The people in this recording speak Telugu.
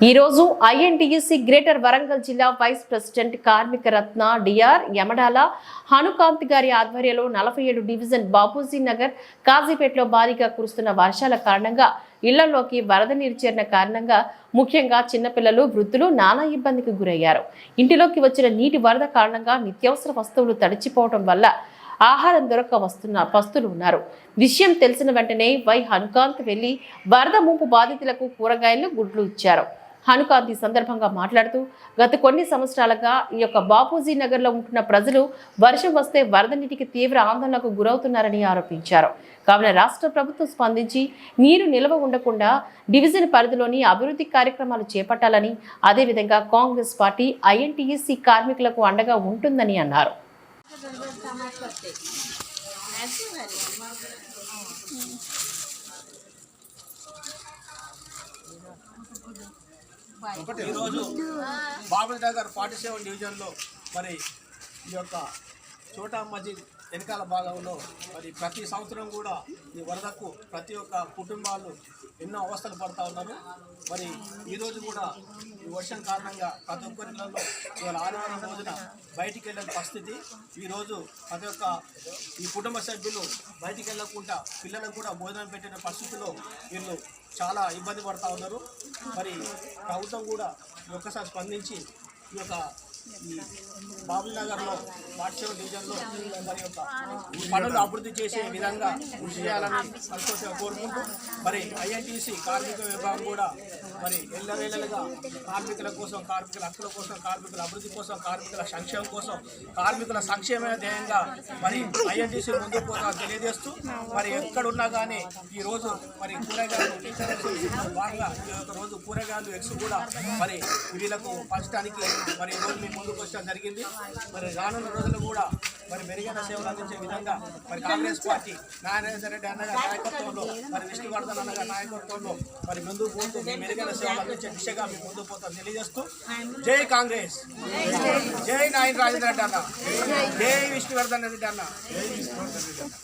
ఈ రోజు ఐఎన్టీయూసీ గ్రేటర్ వరంగల్ జిల్లా వైస్ ప్రెసిడెంట్ కార్మిక రత్న డిఆర్ యమడాల హనుకాంత్ గారి ఆధ్వర్యంలో నలభై ఏడు డివిజన్ బాపూజీ నగర్ కాజీపేటలో భారీగా కురుస్తున్న వర్షాల కారణంగా ఇళ్ళలోకి వరద నీరు చేరిన కారణంగా ముఖ్యంగా చిన్నపిల్లలు వృద్ధులు నానా ఇబ్బందికి గురయ్యారు. ఇంటిలోకి వచ్చిన నీటి వరద కారణంగా నిత్యావసర వస్తువులు తడిచిపోవడం వల్ల ఆహారం దొరక్క వస్తున్న పస్తులు ఉన్నారు. విషయం తెలిసిన వెంటనే వై హనుకాంత్ వెళ్ళి వరద ముంపు బాధితులకు కూరగాయలు గుడ్లు ఇచ్చారు. హనుకాంతి సందర్భంగా మాట్లాడుతూ గత కొన్ని సంవత్సరాలుగా ఈ యొక్క బాపూజీ నగర్లో ఉంటున్న ప్రజలు వర్షం వస్తే వరద నీటికి తీవ్ర ఆందోళనకు గురవుతున్నారని ఆరోపించారు. కావున రాష్ట్ర ప్రభుత్వం స్పందించి నీరు నిల్వ ఉండకుండా డివిజన్ పరిధిలోని అభివృద్ధి కార్యక్రమాలు చేపట్టాలని అదేవిధంగా కాంగ్రెస్ పార్టీ ఐఎన్టీఎస్సీ కార్మికులకు అండగా ఉంటుందని అన్నారు. ఈరోజు బాబుల్ నగర్ ఫార్టీ సెవెన్ డివిజన్లో మరి ఈ యొక్క చోటా మజీద్ వెనకాల భాగంలో మరి ప్రతి సంవత్సరం కూడా ఈ వరదకు ప్రతి ఒక్క కుటుంబాలు ఎన్నో అవస్థలు పడుతూ ఉన్నారు. మరి ఈరోజు కూడా ఈ వర్షం కారణంగా ప్రతి ఒక్కరిలో ఇవాళ ఆదివారం రోజున బయటికి వెళ్ళే పరిస్థితి. ఈరోజు ప్రతి ఒక్క ఈ కుటుంబ సభ్యులు బయటికి వెళ్ళకుండా పిల్లలకు కూడా భోజనం పెట్టిన పరిస్థితిలో వీళ్ళు చాలా ఇబ్బంది పడుతూ ఉన్నారు. మరి ప్రభుత్వం కూడా ఈ ఒక్కసారి స్పందించి ఈ యొక్క ఈ బాబుల్ నగర్లో వాట్సాప్ డివిజన్లో మరి యొక్క పనులు అభివృద్ధి చేసే విధంగా కృషి చేయాలని సంతోషంగా కోరుకుంటూ మరి ఐఎన్టీసీ కార్మిక విభాగం కూడా మరి ఎల్లవేళలుగా కార్మికుల కోసం కార్మికుల హక్కుల కోసం కార్మికుల అభివృద్ధి కోసం కార్మికుల సంక్షేమం కోసం కార్మికుల సంక్షేమ ధ్యేయంగా మరి ఐఎన్టీసీ ముందుకు పోతా తెలియజేస్తూ మరి ఎక్కడున్నా కానీ ఈ రోజు మరి కూరగాయలు బాగా ఈ రోజు కూరగాయలు ఎగ్స్ కూడా మరి వీళ్ళకు పంచడానికి మరి ఈరోజు మీ మేము ముందుకు వచ్చడం జరిగింది. మరి రానున్న రోజులు కూడా మరి మెరుగైన సేవలు అందించే విధంగా మరి కాంగ్రెస్ పార్టీ నారాయణ రెడ్డి అన్నగా నాయకత్వంలో మరి విష్ణువర్ధన్ అన్నగా నాయకత్వంలో మరి ముందుకు పోతూ మీ మెరుగైన సేవలు అందించే దిశగా మేము ముందుకు పోతాం తెలియజేస్తూ జై కాంగ్రెస్. జై నాయన రాజేంద్ర రెడ్డి అన్న. జై విష్ణువర్ధన్ రెడ్డి అన్న జై విష్ణువర్ధన్ రెడ్డి అన్న.